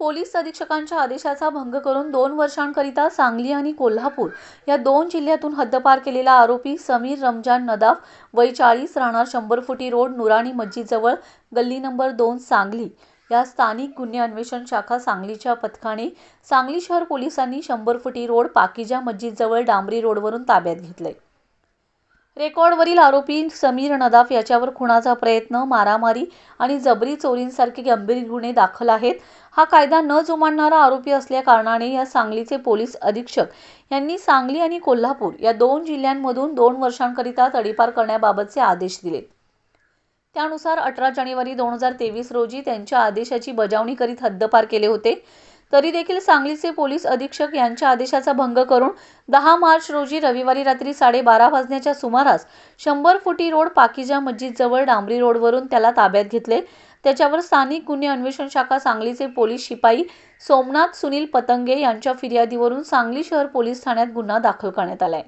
Police अधीक्षकांच्या आदेशाचा भंग करून दोन वर्षांकरिता सांगली आणि कोल्हापूर या दोन जिल्ह्यातून हद्दपार केलेला आरोपी समीर रमजान नदाफ वय चाळीस राहणार शंभर फुटी रोड नुराणी मस्जिदजवळ गल्ली नंबर दोन सांगली. या स्थानिक गुन्हे अन्वेषण शाखा सांगलीच्या पथकाने सांगली शहर पोलिसांनी शंभर फुटी रोड पाकिजा मस्जिदजवळ डांबरी रोडवरून ताब्यात घेतलंय. रेकॉर्डवरील आरोपी समीर नदाफ याच्यावर खुनाचा प्रयत्न मारामारी आणि जबरी चोरींसारखे गंभीर गुन्हे दाखल आहेत. हा कायदा न जुमानणारा आरोपी असल्या कारणाने या सांगलीचे पोलीस अधीक्षक यांनी सांगली आणि कोल्हापूर या दोन जिल्ह्यांमधून दोन वर्षांकरिता तडीपार करण्याबाबतचे आदेश दिले त्यानुसार अठरा जानेवारी दोन हजार तेवीस रोजी त्यांच्या आदेशाची बजावणी करीत हद्दपार केले होते. तरी देखील सांगलीचे पोलीस अधीक्षक यांच्या आदेशाचा भंग करून दहा मार्च रोजी रविवारी रात्री साडेबारा वाजण्याच्या सुमारास शंभर फुटी रोड पाकिजा मस्जिदजवळ डांबरी रोडवरून त्याला ताब्यात घेतले. त्याच्यावर स्थानिक गुन्हे अन्वेषण शाखा सांगलीचे पोलीस शिपाई सोमनाथ सुनील पतंगे यांच्या फिर्यादीवरून सांगली शहर पोलीस ठाण्यात गुन्हा दाखल करण्यात आलाय.